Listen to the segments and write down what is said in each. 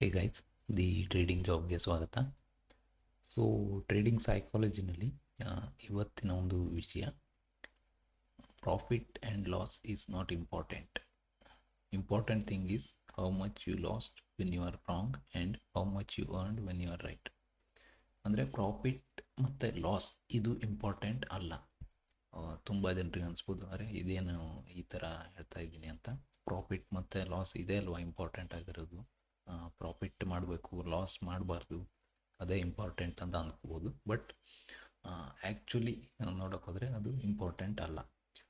Hey guys the trading ಜಾಬ್ಗೆ ಸ್ವಾಗತ. So trading ಸೈಕಾಲಜಿನಲ್ಲಿ ಇವತ್ತಿನ ಒಂದು ವಿಷಯ profit and loss is not important important thing is how much you lost when you are wrong and how much you earned when you are right ಅಂದರೆ profit ಮತ್ತು loss ಇದು important ಅಲ್ಲ. ತುಂಬ ಜನರಿಗೆ ಅನಿಸ್ಬೋದು. ಅರೆ, ಇದೇನು ಈ ಥರ ಹೇಳ್ತಾ ಇದ್ದೀನಿ ಅಂತ. ಪ್ರಾಫಿಟ್ ಮತ್ತು ಲಾಸ್ ಇದೆ ಅಲ್ವಾ ಇಂಪಾರ್ಟೆಂಟ್ ಆಗಿರೋದು? ಪ್ರಾಫಿಟ್ ಮಾಡಬೇಕು ಲಾಸ್ ಮಾಡಬಾರ್ದು, ಅದೇ ಇಂಪಾರ್ಟೆಂಟ್ ಅಂತ ಅಂದ್ಕೋಬೋದು ಬಟ್ ಆ್ಯಕ್ಚುಲಿ ನೋಡೋಕೆ ಹೋದರೆ ಅದು ಇಂಪಾರ್ಟೆಂಟ್ ಅಲ್ಲ.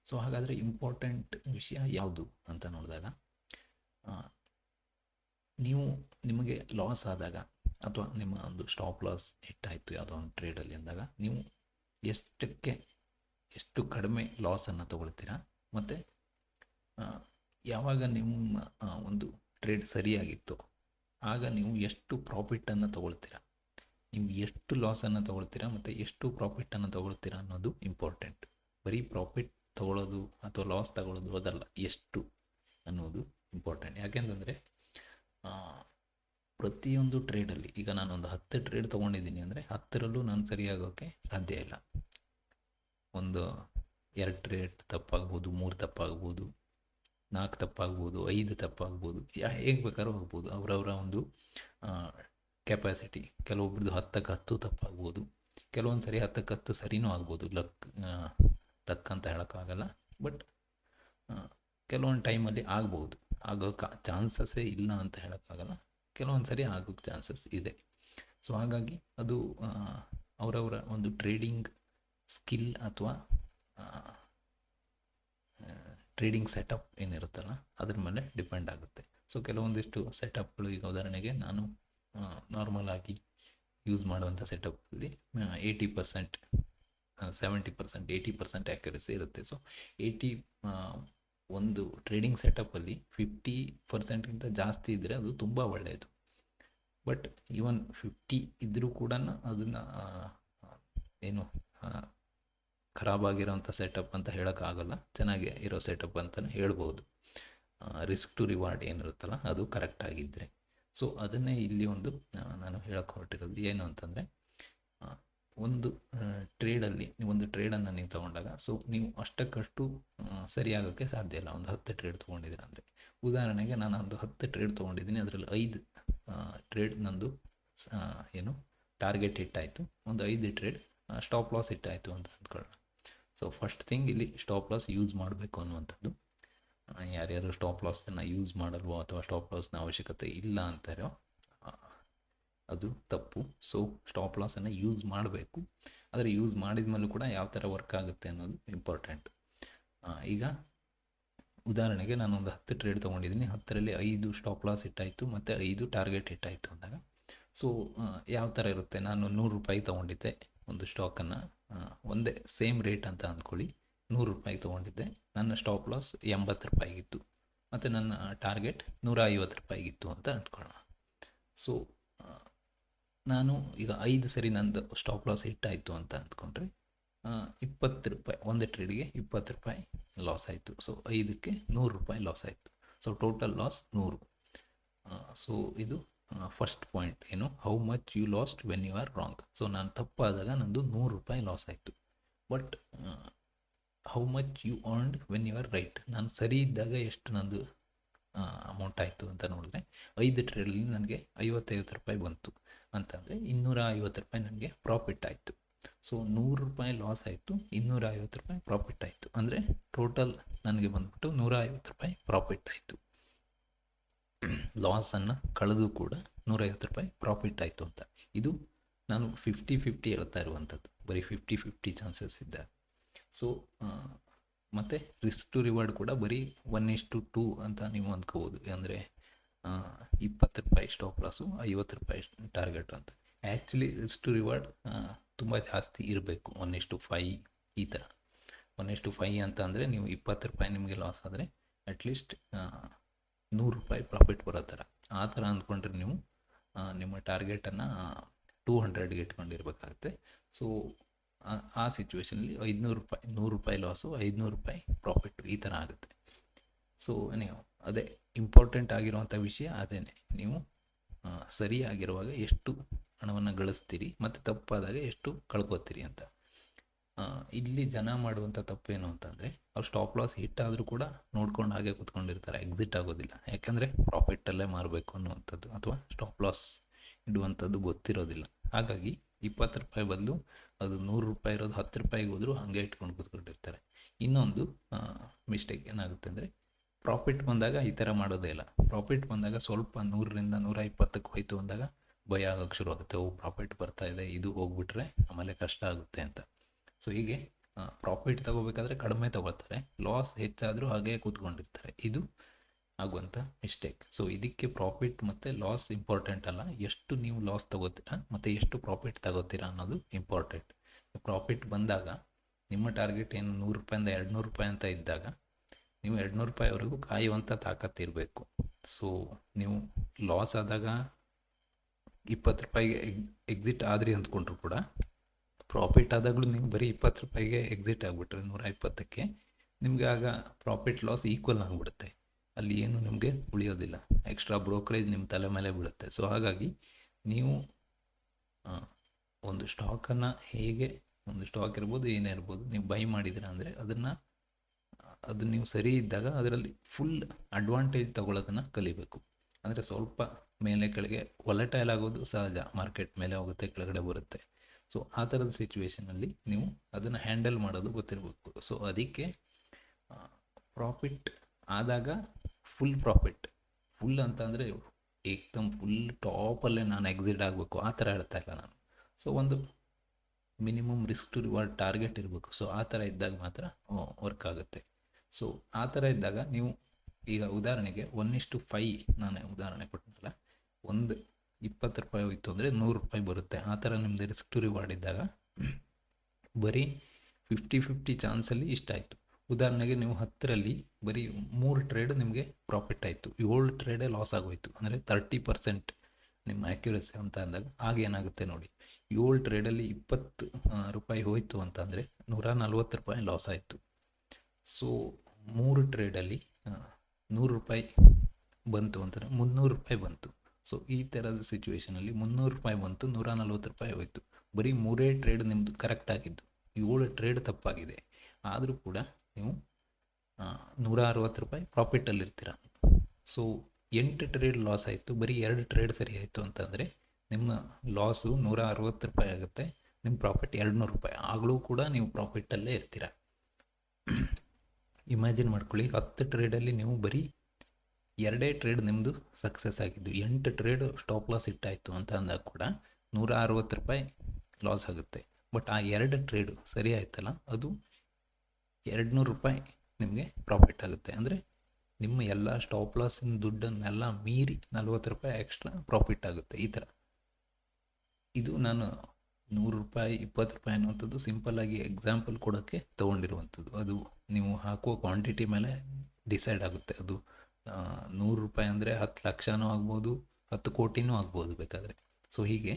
ಸೊ ಹಾಗಾದರೆ ಇಂಪಾರ್ಟೆಂಟ್ ವಿಷಯ ಯಾವುದು ಅಂತ ನೋಡಿದಾಗ ನೀವು ನಿಮಗೆ ಲಾಸ್ ಆದಾಗ ಅಥವಾ ನಿಮ್ಮ ಒಂದು ಸ್ಟಾಪ್ ಲಾಸ್ ಹಿಟ್ಟಾಯಿತು ಯಾವುದೋ ಒಂದು ಟ್ರೇಡಲ್ಲಿ ಅಂದಾಗ ನೀವು ಎಷ್ಟಕ್ಕೆ ಎಷ್ಟು ಕಡಿಮೆ ಲಾಸನ್ನು ತಗೊಳ್ತೀರಾ? ಮತ್ತು ಯಾವಾಗ ನಿಮ್ಮ ಒಂದು ಟ್ರೇಡ್ ಸರಿಯಾಗಿತ್ತು ಆಗ ನೀವು ಎಷ್ಟು ಪ್ರಾಫಿಟನ್ನು ತಗೊಳ್ತೀರಾ? ನೀವು ಎಷ್ಟು ಲಾಸನ್ನು ತಗೊಳ್ತೀರಾ ಮತ್ತು ಎಷ್ಟು ಪ್ರಾಫಿಟನ್ನು ತಗೊಳ್ತೀರಾ ಅನ್ನೋದು ಇಂಪಾರ್ಟೆಂಟ್ ಬರೀ ಪ್ರಾಫಿಟ್ ತಗೊಳ್ಳೋದು ಅಥವಾ ಲಾಸ್ ತಗೊಳ್ಳೋದು ಅದಲ್ಲ, ಎಷ್ಟು ಅನ್ನೋದು ಇಂಪಾರ್ಟೆಂಟ್ ಯಾಕೆಂತಂದರೆ ಪ್ರತಿಯೊಂದು ಟ್ರೇಡಲ್ಲಿ ಈಗ ನಾನೊಂದು ಹತ್ತು ಟ್ರೇಡ್ ತೊಗೊಂಡಿದ್ದೀನಿ ಅಂದರೆ ಹತ್ತರಲ್ಲೂ ನಾನು ಸರಿಯಾಗೋಕ್ಕೆ ಸಾಧ್ಯ ಇಲ್ಲ. ಒಂದು ಎರಡು ಟ್ರೇಡ್ ತಪ್ಪಾಗ್ಬೋದು, ಮೂರು ತಪ್ಪಾಗ್ಬೋದು ನಾಲ್ಕು ತಪ್ಪಾಗ್ಬೋದು, ಐದು ತಪ್ಪಾಗ್ಬೋದು, ಯಾ ಹೇಗೆ ಬೇಕಾದ್ರೂ ಹೋಗ್ಬೋದು ಅವರವರ ಒಂದು ಕೆಪಾಸಿಟಿ ಕೆಲವೊಬ್ರದ್ದು ಹತ್ತಕ್ಕೆ ಹತ್ತು ತಪ್ಪಾಗ್ಬೋದು. ಕೆಲವೊಂದು ಸರಿ ಹತ್ತಕ್ಕೆ ಹತ್ತು ಸರಿನೂ ಆಗ್ಬೋದು. ಲಕ್ ಲಕ್ ಅಂತ ಹೇಳೋಕ್ಕಾಗಲ್ಲ. ಬಟ್ ಕೆಲವೊಂದು ಟೈಮಲ್ಲಿ ಆಗ್ಬೋದು. ಆಗೋ ಕಾ ಚಾನ್ಸಸ್ಸೇ ಇಲ್ಲ ಅಂತ ಹೇಳೋಕ್ಕಾಗಲ್ಲ. ಕೆಲವೊಂದು ಸರಿ ಆಗೋಕ್ಕೆ ಚಾನ್ಸಸ್ ಇದೆ. ಸೊ, ಹಾಗಾಗಿ ಅದು ಅವರವರ ಒಂದು ಟ್ರೇಡಿಂಗ್ ಸ್ಕಿಲ್ ಅಥವಾ ಟ್ರೇಡಿಂಗ್ ಸೆಟಪ್ ಏನಿರುತ್ತಲ್ಲ, ಅದ್ರ ಮೇಲೆ ಡಿಪೆಂಡ್ ಆಗುತ್ತೆ. ಸೊ ಕೆಲವೊಂದಿಷ್ಟು ಸೆಟಪ್ಗಳು ಈಗ ಉದಾಹರಣೆಗೆ ನಾನು ನಾರ್ಮಲ್ ಆಗಿ ಯೂಸ್ ಮಾಡುವಂಥ ಸೆಟಪ್ಪಲ್ಲಿ eighty percent seventy percent eighty percent accuracy ಇರುತ್ತೆ. ಸೊ ಏಯ್ಟಿ ಒಂದು ಟ್ರೇಡಿಂಗ್ ಸೆಟಪ್ಪಲ್ಲಿ ಫಿಫ್ಟಿ ಪರ್ಸೆಂಟ್ಗಿಂತ ಜಾಸ್ತಿ ಇದ್ದರೆ ಅದು ತುಂಬ ಒಳ್ಳೆಯದು. ಬಟ್ ಈವನ್ ಫಿಫ್ಟಿ ಇದ್ದರೂ ಕೂಡ ಅದನ್ನು ಏನು ಖರಾಬಾಗಿರೋಂಥ ಸೆಟಪ್ ಅಂತ ಹೇಳೋಕ್ಕಾಗಲ್ಲ. ಚೆನ್ನಾಗಿ ಇರೋ ಸೆಟಪ್ ಅಂತಲೇ ಹೇಳ್ಬೋದು. ರಿಸ್ಕ್ ಟು ರಿವಾರ್ಡ್ ಏನಿರುತ್ತಲ್ಲ, ಅದು ಕರೆಕ್ಟಾಗಿದ್ದರೆ ಸೊ ಅದನ್ನೇ ಇಲ್ಲಿ ಒಂದು ನಾನು ಹೇಳೋಕ್ಕೆ ಹೊರಟಿರೋದು ಏನು ಅಂತಂದರೆ ಒಂದು ಟ್ರೇಡಲ್ಲಿ ಒಂದು ಟ್ರೇಡನ್ನು ನೀವು ತೊಗೊಂಡಾಗ ಸೊ ನೀವು ಅಷ್ಟಕ್ಕಷ್ಟು ಸರಿಯಾಗೋಕ್ಕೆ ಸಾಧ್ಯ ಇಲ್ಲ. ಒಂದು ಹತ್ತು ಟ್ರೇಡ್ ತೊಗೊಂಡಿದ್ದೀರ ಅಂದರೆ. ಉದಾಹರಣೆಗೆ ನಾನು ಒಂದು ಹತ್ತು ಟ್ರೇಡ್ ತೊಗೊಂಡಿದ್ದೀನಿ, ಅದರಲ್ಲಿ ಐದು ಟ್ರೇಡ್ ನಂದು ಏನು ಟಾರ್ಗೆಟ್ ಹಿಟ್ಟಾಯಿತು. ಒಂದು ಐದು ಟ್ರೇಡ್ ಸ್ಟಾಪ್ ಲಾಸ್ ಹಿಟ್ಟಾಯಿತು ಅಂತ ಅಂದ್ಕೊಳ್ಳೋಣ. ಸೊ ಫಸ್ಟ್ ಥಿಂಗ್ ಇಲ್ಲಿ ಸ್ಟಾಪ್ ಲಾಸ್ ಯೂಸ್ ಮಾಡಬೇಕು ಅನ್ನುವಂಥದ್ದು. ಯಾರ್ಯಾರು ಸ್ಟಾಪ್ ಲಾಸನ್ನು ಯೂಸ್ ಮಾಡಲ್ವೋ ಅಥವಾ ಸ್ಟಾಪ್ ಲಾಸ್ನ ಅವಶ್ಯಕತೆ ಇಲ್ಲ ಅಂತಾರೋ ಅದು ತಪ್ಪು. ಸೊ ಸ್ಟಾಪ್ ಲಾಸನ್ನು ಯೂಸ್ ಮಾಡಬೇಕು. ಆದರೆ ಯೂಸ್ ಮಾಡಿದ ಮೇಲೂ ಕೂಡ ಯಾವ ಥರ ವರ್ಕ್ ಆಗುತ್ತೆ ಅನ್ನೋದು ಇಂಪಾರ್ಟೆಂಟ್ ಈಗ ಉದಾಹರಣೆಗೆ ನಾನೊಂದು ಹತ್ತು ಟ್ರೇಡ್ ತೊಗೊಂಡಿದ್ದೀನಿ. ಹತ್ತರಲ್ಲಿ ಐದು ಸ್ಟಾಪ್ ಲಾಸ್ ಇಟ್ಟಾಯಿತು ಮತ್ತು ಐದು ಟಾರ್ಗೆಟ್ ಇಟ್ಟಾಯಿತು ಅಂದಾಗ. ಸೊ ಯಾವ ಥರ ಇರುತ್ತೆ? ನಾನು ನೂರು ರೂಪಾಯಿ ತೊಗೊಂಡಿದ್ದೆ ಒಂದು ಸ್ಟಾಕನ್ನು ಒಂದೇ ಸೇಮ್ ರೇಟ್ ಅಂತ ಅಂದ್ಕೊಳ್ಳಿ. ನೂರು ರೂಪಾಯಿಗೆ ತೊಗೊಂಡಿದ್ದೆ. ನನ್ನ ಸ್ಟಾಪ್ ಲಾಸ್ ಎಂಬತ್ತು ರೂಪಾಯಿಗಿತ್ತು. ಮತ್ತು ನನ್ನ ಟಾರ್ಗೆಟ್ ನೂರ ಐವತ್ತು ರೂಪಾಯಿಗಿತ್ತು ಅಂತ ಅಂದ್ಕೊಳ್ಳೋಣ. ಸೊ ನಾನು ಈಗ ಐದು ಸರಿ ನಂದು ಸ್ಟಾಪ್ ಲಾಸ್ ಹಿಟ್ಟಾಯಿತು ಅಂತ ಅಂದ್ಕೊಂಡ್ರೆ ಇಪ್ಪತ್ತು ರೂಪಾಯಿ, ಒಂದು ಟ್ರೇಡ್ಗೆ ಇಪ್ಪತ್ತು ರೂಪಾಯಿ ಲಾಸ್ ಆಯಿತು. ಸೊ ಐದಕ್ಕೆ ನೂರು ರೂಪಾಯಿ ಲಾಸ್ ಆಯಿತು. ಸೊ ಟೋಟಲ್ ಲಾಸ್ ನೂರು. ಸೊ ಇದು ಫಸ್ಟ್ ಪಾಯಿಂಟ್ ಏನು? How much you lost when you are wrong so ನಾನು ತಪ್ಪಾದಾಗ ನಂದು ನೂರು ರೂಪಾಯಿ ಲಾಸ್ ಆಯಿತು. But how much you earned when you are right ನಾನು ಸರಿ ಇದ್ದಾಗ ಎಷ್ಟು ನಂದು ಅಮೌಂಟ್ ಆಯಿತು ಅಂತ ನೋಡಿದ್ರೆ ಐದು ಟ್ರೇಡಲ್ಲಿ ನನಗೆ ಐವತ್ತೈವತ್ತು ರೂಪಾಯಿ ಬಂತು. ಅಂತಂದರೆ ಇನ್ನೂರ ಐವತ್ತು ರೂಪಾಯಿ ನನಗೆ ಪ್ರಾಫಿಟ್ ಆಯಿತು. ಸೊ ನೂರು ರೂಪಾಯಿ ಲಾಸ್ ಆಯಿತು, ಇನ್ನೂರ ಐವತ್ತು ರೂಪಾಯಿ ಪ್ರಾಫಿಟ್ ಆಯಿತು. ಅಂದರೆ ಟೋಟಲ್ ನನಗೆ ಬಂದ್ಬಿಟ್ಟು ನೂರ ಐವತ್ತು ರೂಪಾಯಿ ಪ್ರಾಫಿಟ್ ಆಯಿತು. ಲಾಸನ್ನು ಕಳೆದು ಕೂಡ ನೂರೈವತ್ತು ರೂಪಾಯಿ ಪ್ರಾಫಿಟ್ ಆಯಿತು ಅಂತ. ಇದು ನಾನು ಫಿಫ್ಟಿ ಫಿಫ್ಟಿ ಹೇಳ್ತಾ ಇರುವಂಥದ್ದು. ಬರೀ ಫಿಫ್ಟಿ ಫಿಫ್ಟಿ ಚಾನ್ಸಸ್ ಇದ್ದ ಸೊ ಮತ್ತು ರಿಸ್ಕ್ ಟು ರಿವಾರ್ಡ್ ಕೂಡ ಬರೀ ಒನ್ ಇಸ್ ಟು ಅಂತ ನೀವು ಅಂದ್ಕೋಬೋದು. ಅಂದರೆ ಇಪ್ಪತ್ತು ರೂಪಾಯಿ ಸ್ಟಾಪ್ ಲಾಸು ಐವತ್ತು ರೂಪಾಯಿ ಟಾರ್ಗೆಟ್ ಅಂತ. ಆ್ಯಕ್ಚುಲಿ ರಿಸ್ಕ್ ಟು ರಿವಾರ್ಡ್ ತುಂಬ ಜಾಸ್ತಿ ಇರಬೇಕು. ಒನ್ ಇಸ್ ಟು ಫೈ ಈ ಥರ ಒನ್ ಇಸ್ ಟು ಫೈ ಅಂತ ಅಂದರೆ ನೀವು ಇಪ್ಪತ್ತು ರೂಪಾಯಿ ನಿಮಗೆ ಲಾಸ್ ಆದರೆ ಅಟ್ಲೀಸ್ಟ್ ನೂರು ರೂಪಾಯಿ ಪ್ರಾಫಿಟ್ ಬರೋ ಥರ. ಆ ಥರ ಅಂದ್ಕೊಂಡ್ರೆ ನೀವು ನಿಮ್ಮ ಟಾರ್ಗೆಟನ್ನು ಟೂ ಹಂಡ್ರೆಡ್ಗೆ ಇಟ್ಕೊಂಡಿರ್ಬೇಕಾಗುತ್ತೆ. ಸೊ ಆ ಸಿಚುವೇಷನಲ್ಲಿ ಐದುನೂರು ರೂಪಾಯಿ, ನೂರು ರೂಪಾಯಿ ಲಾಸು ಐದುನೂರು ರೂಪಾಯಿ ಪ್ರಾಫಿಟ್ ಈ ಥರ ಆಗುತ್ತೆ. ಸೊ ನೀವು ಅದೇ ಇಂಪಾರ್ಟೆಂಟ್ ಆಗಿರುವಂಥ ವಿಷಯ ಅದೇ ನೀವು ಸರಿಯಾಗಿರುವಾಗ ಎಷ್ಟು ಹಣವನ್ನು ಗಳಿಸ್ತೀರಿ, ಮತ್ತು ತಪ್ಪಾದಾಗ ಎಷ್ಟು ಕಳ್ಕೊತೀರಿ ಅಂತ. ಇಲ್ಲಿ ಜನ ಮಾಡುವಂಥ ತಪ್ಪೇನು ಅಂತಂದರೆ ಅವ್ರು ಸ್ಟಾಪ್ ಲಾಸ್ ಹಿಟ್ ಆದರೂ ಕೂಡ ನೋಡ್ಕೊಂಡು ಹಾಗೆ ಕೂತ್ಕೊಂಡಿರ್ತಾರೆ ಎಕ್ಸಿಟ್ ಆಗೋದಿಲ್ಲ. ಯಾಕಂದರೆ ಪ್ರಾಫಿಟ್ಟಲ್ಲೇ ಮಾರಬೇಕು ಅನ್ನುವಂಥದ್ದು ಅಥವಾ ಸ್ಟಾಪ್ ಲಾಸ್ ಇಡುವಂಥದ್ದು ಗೊತ್ತಿರೋದಿಲ್ಲ. ಹಾಗಾಗಿ ಇಪ್ಪತ್ತು ರೂಪಾಯಿ ಬದಲು ಅದು ನೂರು ರೂಪಾಯಿ ಇರೋದು ಹತ್ತು ರೂಪಾಯಿಗೆ ಹೋದರೂ ಹಾಗೆ ಇಟ್ಕೊಂಡು ಕೂತ್ಕೊಂಡಿರ್ತಾರೆ. ಇನ್ನೊಂದು ಮಿಸ್ಟೇಕ್ ಏನಾಗುತ್ತೆ ಅಂದರೆ ಪ್ರಾಫಿಟ್ ಬಂದಾಗ ಈ ಥರ ಮಾಡೋದೇ ಇಲ್ಲ. ಪ್ರಾಫಿಟ್ ಬಂದಾಗ ಸ್ವಲ್ಪ ನೂರರಿಂದ ನೂರ ಇಪ್ಪತ್ತಕ್ಕೆ ಹೋಯ್ತು ಅಂದಾಗ ಭಯ ಆಗೋಕ್ಕೆ ಶುರು ಆಗುತ್ತೆ ಓ ಪ್ರಾಫಿಟ್ ಬರ್ತಾ ಇದೆ, ಇದು ಹೋಗ್ಬಿಟ್ರೆ ಆಮೇಲೆ ಕಷ್ಟ ಆಗುತ್ತೆ ಅಂತ. ಸೊ ಹೀಗೆ ಪ್ರಾಫಿಟ್ ತಗೋಬೇಕಾದ್ರೆ ಕಡಿಮೆ ತಗೋತಾರೆ ಲಾಸ್ ಹೆಚ್ಚಾದರೂ ಹಾಗೆ ಕೂತ್ಕೊಂಡಿರ್ತಾರೆ. ಇದು ಆಗುವಂಥ ಮಿಸ್ಟೇಕ್ ಸೊ ಇದಕ್ಕೆ ಪ್ರಾಫಿಟ್ ಮತ್ತು ಲಾಸ್ ಇಂಪಾರ್ಟೆಂಟ್ ಅಲ್ಲ. ಎಷ್ಟು ನೀವು ಲಾಸ್ ತಗೋತೀರಾ ಮತ್ತು ಎಷ್ಟು ಪ್ರಾಫಿಟ್ ತಗೋತೀರಾ ಅನ್ನೋದು ಇಂಪಾರ್ಟೆಂಟ್ ಪ್ರಾಫಿಟ್ ಬಂದಾಗ ನಿಮ್ಮ ಟಾರ್ಗೆಟ್ ಏನು ನೂರು ರೂಪಾಯಿಂದ ಎರಡು ನೂರು ರೂಪಾಯಿ ಅಂತ ಇದ್ದಾಗ ನೀವು ಎರಡು ನೂರು ರೂಪಾಯಿವರೆಗೂ ಕಾಯುವಂಥ ತಾಕತ್ತು ಇರಬೇಕು. ಸೊ ನೀವು ಲಾಸ್ ಆದಾಗ ಇಪ್ಪತ್ತು ರೂಪಾಯಿಗೆ ಎಕ್ಸಿಟ್ ಆದ್ರಿ ಅಂದ್ಕೊಂಡ್ರು ಕೂಡ ಪ್ರಾಫಿಟ್ ಆದಾಗಲೂ ನೀವು ಬರೀ ಇಪ್ಪತ್ತು ರೂಪಾಯಿಗೆ ಎಕ್ಸಿಟ್ ಆಗಿಬಿಟ್ರೆ ನೂರ ಇಪ್ಪತ್ತಕ್ಕೆ ನಿಮಗೆ ಆಗ ಪ್ರಾಫಿಟ್ ಲಾಸ್ ಈಕ್ವಲ್ ಆಗಿಬಿಡುತ್ತೆ. ಅಲ್ಲಿ ಏನು ನಿಮಗೆ ಉಳಿಯೋದಿಲ್ಲ. ಎಕ್ಸ್ಟ್ರಾ ಬ್ರೋಕರೇಜ್ ನಿಮ್ಮ ತಲೆ ಮೇಲೆ ಬೀಳುತ್ತೆ. ಸೊ ಹಾಗಾಗಿ ನೀವು ಒಂದು ಸ್ಟಾಕನ್ನು ಹೇಗೆ, ಒಂದು ಸ್ಟಾಕ್ ಇರ್ಬೋದು, ಏನೇ ಇರ್ಬೋದು, ನೀವು ಬೈ ಮಾಡಿದ್ದೀರಾ ಅಂದರೆ ಅದನ್ನು, ಅದು ನೀವು ಸರಿ ಇದ್ದಾಗ ಅದರಲ್ಲಿ ಫುಲ್ ಅಡ್ವಾಂಟೇಜ್ ತೊಗೊಳೋದನ್ನು ಕಲಿಬೇಕು. ಅಂದರೆ ಸ್ವಲ್ಪ ಮೇಲೆ ಕೆಳಗೆ ಒಲಟೈಲ್ ಆಗೋದು ಸಹಜ. ಮಾರ್ಕೆಟ್ ಮೇಲೆ ಹೋಗುತ್ತೆ, ಕೆಳಗಡೆ ಬರುತ್ತೆ. ಸೊ ಆ ಥರದ ಸಿಚುವೇಷನಲ್ಲಿ ನೀವು ಅದನ್ನು ಹ್ಯಾಂಡಲ್ ಮಾಡೋದು ಗೊತ್ತಿರಬೇಕು. ಸೊ ಅದಕ್ಕೆ ಪ್ರಾಫಿಟ್ ಆದಾಗ ಫುಲ್ ಪ್ರಾಫಿಟ್ ಫುಲ್ ಅಂತ ಅಂದರೆ ಏಕ್ದಮ್ ಫುಲ್ ಟಾಪಲ್ಲೇ ನಾನು ಎಕ್ಸಿಟ್ ಆಗಬೇಕು. ಆ ಥರ ಹೇಳ್ತಾ ಇಲ್ಲ ನಾನು. ಸೊ ಒಂದು minimum risk to reward target ಇರಬೇಕು. ಸೊ ಆ ಥರ ಇದ್ದಾಗ ಮಾತ್ರ ವರ್ಕ್ ಆಗುತ್ತೆ. ಸೊ ಆ ಥರ ಇದ್ದಾಗ ನೀವು ಈಗ ಉದಾಹರಣೆಗೆ ಒನ್ ಇಷ್ಟು ಫೈ ನಾನು ಉದಾಹರಣೆ ಕೊಟ್ಟಿದ್ದಲ್ಲ ಒಂದು ಇಪ್ಪತ್ತು ರೂಪಾಯಿ ಹೋಯ್ತು ಅಂದರೆ ನೂರು ರೂಪಾಯಿ ಬರುತ್ತೆ. ಆ ಥರ ನಿಮ್ಮದು ರಿಸ್ಕ್ ಟು ರಿವಾರ್ಡ್ ಇದ್ದಾಗ ಬರೀ ಫಿಫ್ಟಿ ಫಿಫ್ಟಿ ಚಾನ್ಸಲ್ಲಿ ಇಷ್ಟ ಆಯಿತು. ಉದಾಹರಣೆಗೆ ನೀವು ಹತ್ತರಲ್ಲಿ ಬರೀ ಮೂರು ಟ್ರೇಡ್ ನಿಮಗೆ ಪ್ರಾಫಿಟ್ ಆಯಿತು. ಏಳು ಟ್ರೇಡೇ ಲಾಸ್ ಆಗೋಯ್ತು. ಅಂದರೆ ತರ್ಟಿ ಪರ್ಸೆಂಟ್ ನಿಮ್ಮ ಆ್ಯಕ್ಯುರಸಿ ಅಂತ ಅಂದಾಗ ಆಗ ಏನಾಗುತ್ತೆ ನೋಡಿ. ಏಳು ಟ್ರೇಡಲ್ಲಿ ಇಪ್ಪತ್ತು ರೂಪಾಯಿ ಹೋಯಿತು ಅಂತಂದರೆ ನೂರ ನಲ್ವತ್ತು ರೂಪಾಯಿ ಲಾಸ್ ಆಯಿತು. ಸೊ ಮೂರು ಟ್ರೇಡಲ್ಲಿ ನೂರು ರೂಪಾಯಿ ಬಂತು ಅಂತಂದರೆ ಮುನ್ನೂರು ರೂಪಾಯಿ ಬಂತು. ಸೊ ಈ ಥರದ ಸಿಚುವೇಷನಲ್ಲಿ ಮುನ್ನೂರು ರೂಪಾಯಿ ಬಂತು ನೂರ ನಲ್ವತ್ತು ರೂಪಾಯಿ ಹೋಯಿತು. ಬರೀ ಮೂರೇ ಟ್ರೇಡ್ ನಿಮ್ಮದು ಕರೆಕ್ಟ್ ಆಗಿದ್ದು. ಏಳು ಟ್ರೇಡ್ ತಪ್ಪಾಗಿದೆ. ಆದರೂ ಕೂಡ ನೀವು ನೂರ ಅರವತ್ತು ರೂಪಾಯಿ ಪ್ರಾಫಿಟಲ್ಲಿರ್ತೀರ ಸೊ ಎಂಟು ಟ್ರೇಡ್ ಲಾಸ್ ಆಯಿತು, ಬರೀ ಎರಡು ಟ್ರೇಡ್ ಸರಿ ಆಯಿತು ಅಂತಂದರೆ ನಿಮ್ಮ ಲಾಸು ನೂರ ಅರವತ್ತು ರೂಪಾಯಿ ಆಗುತ್ತೆ, ನಿಮ್ಮ ಪ್ರಾಫಿಟ್ ಎರಡು ನೂರು ರೂಪಾಯಿ. ಆಗಲೂ ಕೂಡ ನೀವು ಪ್ರಾಫಿಟ್ಟಲ್ಲೇ ಇರ್ತೀರ. ಇಮ್ಯಾಜಿನ್ ಮಾಡ್ಕೊಳ್ಳಿ, ಹತ್ತು ಟ್ರೇಡಲ್ಲಿ ನೀವು ಬರೀ ಎರಡೇ ಟ್ರೇಡ್ ನಿಮ್ಮದು ಸಕ್ಸಸ್ ಆಗಿದ್ದು, ಎಂಟು ಟ್ರೇಡ್ ಸ್ಟಾಪ್ ಲಾಸ್ ಇಟ್ಟಾಯಿತು ಅಂತ ಅಂದಾಗ ಕೂಡ ನೂರ ಅರವತ್ತು ರೂಪಾಯಿ ಲಾಸ್ ಆಗುತ್ತೆ. ಬಟ್ ಆ ಎರಡು ಟ್ರೇಡು ಸರಿ ಆಯ್ತಲ್ಲ? ಅದು ಎರಡು ನೂರು ರೂಪಾಯಿ ನಿಮಗೆ ಪ್ರಾಫಿಟ್ ಆಗುತ್ತೆ. ಅಂದರೆ ನಿಮ್ಮ ಎಲ್ಲ ಸ್ಟಾಪ್ ಲಾಸಿನ ದುಡ್ಡನ್ನೆಲ್ಲ ಮೀರಿ ನಲ್ವತ್ತು ರೂಪಾಯಿ ಎಕ್ಸ್ಟ್ರಾ ಪ್ರಾಫಿಟ್ ಆಗುತ್ತೆ ಈ ಥರ ಇದು ನಾನು ನೂರು ರೂಪಾಯಿ, ಇಪ್ಪತ್ತು ರೂಪಾಯಿ ಅನ್ನುವಂಥದ್ದು ಸಿಂಪಲ್ಲಾಗಿ ಎಕ್ಸಾಂಪಲ್ ಕೊಡೋಕ್ಕೆ ತೊಗೊಂಡಿರುವಂಥದ್ದು. ಅದು ನೀವು ಹಾಕುವ ಕ್ವಾಂಟಿಟಿ ಮೇಲೆ ಡಿಸೈಡ್ ಆಗುತ್ತೆ. ಅದು ನೂರು ರೂಪಾಯಿ ಅಂದರೆ ಹತ್ತು ಲಕ್ಷನೂ ಆಗ್ಬೋದು, ಹತ್ತು ಕೋಟಿನೂ ಆಗ್ಬೋದು ಬೇಕಾದರೆ. ಸೊ ಹೀಗೆ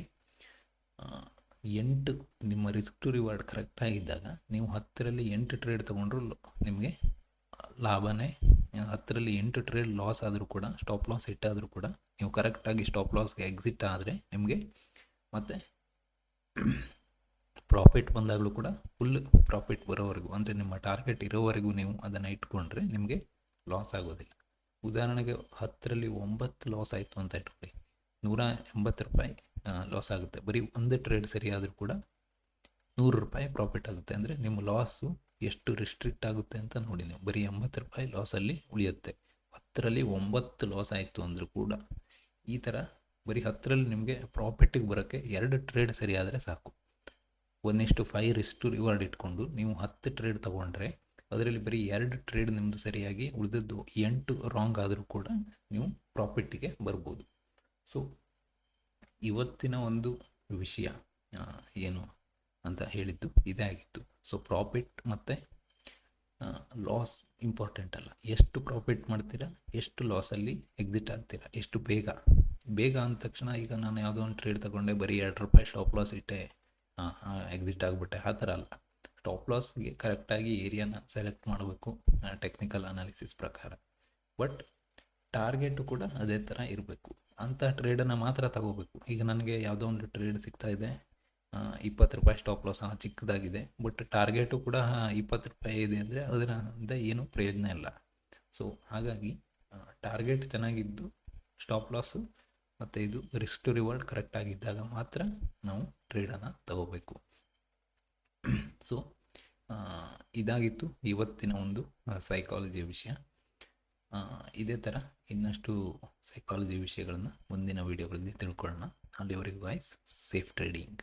ಎಂಟು ನಿಮ್ಮ ರಿಸ್ಕ್ ಟು ರಿವಾರ್ಡ್ ಕರೆಕ್ಟಾಗಿದ್ದಾಗ ನೀವು ಹತ್ತರಲ್ಲಿ ಎಂಟು ಟ್ರೇಡ್ ತೊಗೊಂಡ್ರು ನಿಮಗೆ ಲಾಭನೇ. ಹತ್ತರಲ್ಲಿ ಎಂಟು ಟ್ರೇಡ್ ಲಾಸ್ ಆದರೂ ಕೂಡ ಸ್ಟಾಪ್ ಲಾಸ್ ಇಟ್ಟಾದರೂ ಕೂಡ, ನೀವು ಕರೆಕ್ಟಾಗಿ ಸ್ಟಾಪ್ ಲಾಸ್ಗೆ ಎಕ್ಸಿಟ್ ಆದರೆ ನಿಮಗೆ ಮತ್ತು ಪ್ರಾಫಿಟ್ ಬಂದಾಗಲೂ ಕೂಡ ಫುಲ್ ಪ್ರಾಫಿಟ್ ಬರೋವರೆಗೂ, ಅಂದರೆ ನಿಮ್ಮ ಟಾರ್ಗೆಟ್ ಇರೋವರೆಗೂ ನೀವು ಅದನ್ನು ಇಟ್ಕೊಂಡ್ರೆ ನಿಮಗೆ ಲಾಸ್ ಆಗೋದಿಲ್ಲ. ಉದಾಹರಣೆಗೆ ಹತ್ತರಲ್ಲಿ ಒಂಬತ್ತು ಲಾಸ್ ಆಯಿತು ಅಂತ ಇಟ್ಕೊಳ್ಳಿ. ನೂರ ಎಂಬತ್ತು ರೂಪಾಯಿ ಲಾಸ್ ಆಗುತ್ತೆ. ಬರೀ ಒಂದು ಟ್ರೇಡ್ ಸರಿ ಆದರೂ ಕೂಡ ನೂರು ರೂಪಾಯಿ ಪ್ರಾಫಿಟ್ ಆಗುತ್ತೆ. ಅಂದರೆ ನಿಮ್ಮ ಲಾಸು ಎಷ್ಟು ರಿಸ್ಟ್ರಿಕ್ಟ್ ಆಗುತ್ತೆ ಅಂತ ನೋಡಿ ನೀವು. ಬರೀ ಎಂಬತ್ತು ರೂಪಾಯಿ ಲಾಸಲ್ಲಿ ಉಳಿಯುತ್ತೆ. ಹತ್ತರಲ್ಲಿ ಒಂಬತ್ತು ಲಾಸ್ ಆಯಿತು ಅಂದರೂ ಕೂಡ ಈ ಥರ ಬರೀ ಹತ್ತರಲ್ಲಿ ನಿಮಗೆ ಪ್ರಾಫಿಟ್ಟಿಗೆ ಬರೋಕ್ಕೆ ಎರಡು ಟ್ರೇಡ್ ಸರಿ ಆದರೆ ಸಾಕು. ಒಂದಿಷ್ಟು ಫೈ ರಿಸ್ಟು ರಿವಾರ್ಡ್ ಇಟ್ಕೊಂಡು ನೀವು ಹತ್ತು ಟ್ರೇಡ್ ತೊಗೊಂಡ್ರೆ ಅದರಲ್ಲಿ ಬರೀ ಎರಡು ಟ್ರೇಡ್ ನಿಮ್ಮದು ಸರಿಯಾಗಿ ಉಳಿದದ್ದು ಎಂಟು ರಾಂಗ್ ಆದರೂ ಕೂಡ ನೀವು ಪ್ರಾಫಿಟ್ಟಿಗೆ ಬರ್ಬೋದು. ಸೊ ಇವತ್ತಿನ ಒಂದು ವಿಷಯ ಏನು ಅಂತ ಹೇಳಿದ್ದು ಇದೇ ಆಗಿತ್ತು. ಸೊ ಪ್ರಾಫಿಟ್ ಮತ್ತು ಲಾಸ್ ಇಂಪಾರ್ಟೆಂಟ್ ಅಲ್ಲ. ಎಷ್ಟು ಪ್ರಾಫಿಟ್ ಮಾಡ್ತೀರಾ, ಎಷ್ಟು ಲಾಸಲ್ಲಿ ಎಕ್ಸಿಟ್ ಆಗ್ತೀರಾ, ಎಷ್ಟು ಬೇಗ? ಬೇಗ ಅಂದ ತಕ್ಷಣ ಈಗ ನಾನು ಯಾವುದೋ ಒಂದು ಟ್ರೇಡ್ ತಗೊಂಡೆ, ಬರೀ ಎರಡು ರೂಪಾಯಿ ಸ್ಟಾಪ್ ಲಾಸ್ ಇಟ್ಟೆ ಎಕ್ಸಿಟ್ ಆಗಿಬಿಟ್ಟೆ, ಆ ಥರ ಅಲ್ಲ. ಸ್ಟಾಪ್ ಲಾಸ್ಗೆ ಕರೆಕ್ಟಾಗಿ ಏರಿಯಾನ ಸೆಲೆಕ್ಟ್ ಮಾಡಬೇಕು ಟೆಕ್ನಿಕಲ್ ಅನಾಲಿಸಿಸ್ ಪ್ರಕಾರ. ಬಟ್ ಟಾರ್ಗೆಟು ಕೂಡ ಅದೇ ಥರ ಇರಬೇಕು. ಅಂಥ ಟ್ರೇಡನ್ನು ಮಾತ್ರ ತಗೋಬೇಕು. ಈಗ ನನಗೆ ಯಾವುದೋ ಒಂದು ಟ್ರೇಡ್ ಸಿಗ್ತಾ ಇದೆ. ಇಪ್ಪತ್ತು ರೂಪಾಯಿ ಸ್ಟಾಪ್ ಲಾಸ್ ಚಿಕ್ಕದಾಗಿದೆ. ಬಟ್ ಟಾರ್ಗೆಟು ಕೂಡ ಇಪ್ಪತ್ತು ರೂಪಾಯಿ ಇದೆ ಅಂದರೆ ಅದರಿಂದ ಏನೂ ಪ್ರಯೋಜನ ಇಲ್ಲ. ಸೊ ಹಾಗಾಗಿ ಟಾರ್ಗೆಟ್ ಚೆನ್ನಾಗಿದ್ದು ಸ್ಟಾಪ್ ಲಾಸು ಮತ್ತು ಇದು ರಿಸ್ಕ್ ಟು ರಿವಾರ್ಡ್ ಕರೆಕ್ಟಾಗಿದ್ದಾಗ ಮಾತ್ರ ನಾವು ಟ್ರೇಡನ್ನು ತಗೋಬೇಕು. ಇದಾಗಿತ್ತು ಇವತ್ತಿನ ಒಂದು ಸೈಕಾಲಜಿ ವಿಷಯ. ಇದೇ ಥರ ಇನ್ನಷ್ಟು ಸೈಕಾಲಜಿ ವಿಷಯಗಳನ್ನು ಮುಂದಿನ ವೀಡಿಯೋಗಳಲ್ಲಿ ತಿಳ್ಕೊಳ್ಳೋಣ. ಅಲ್ಲಿವರೆಗೂ ವಾಯ್ಸ್ ಸೇಫ್ ಟ್ರೇಡಿಂಗ್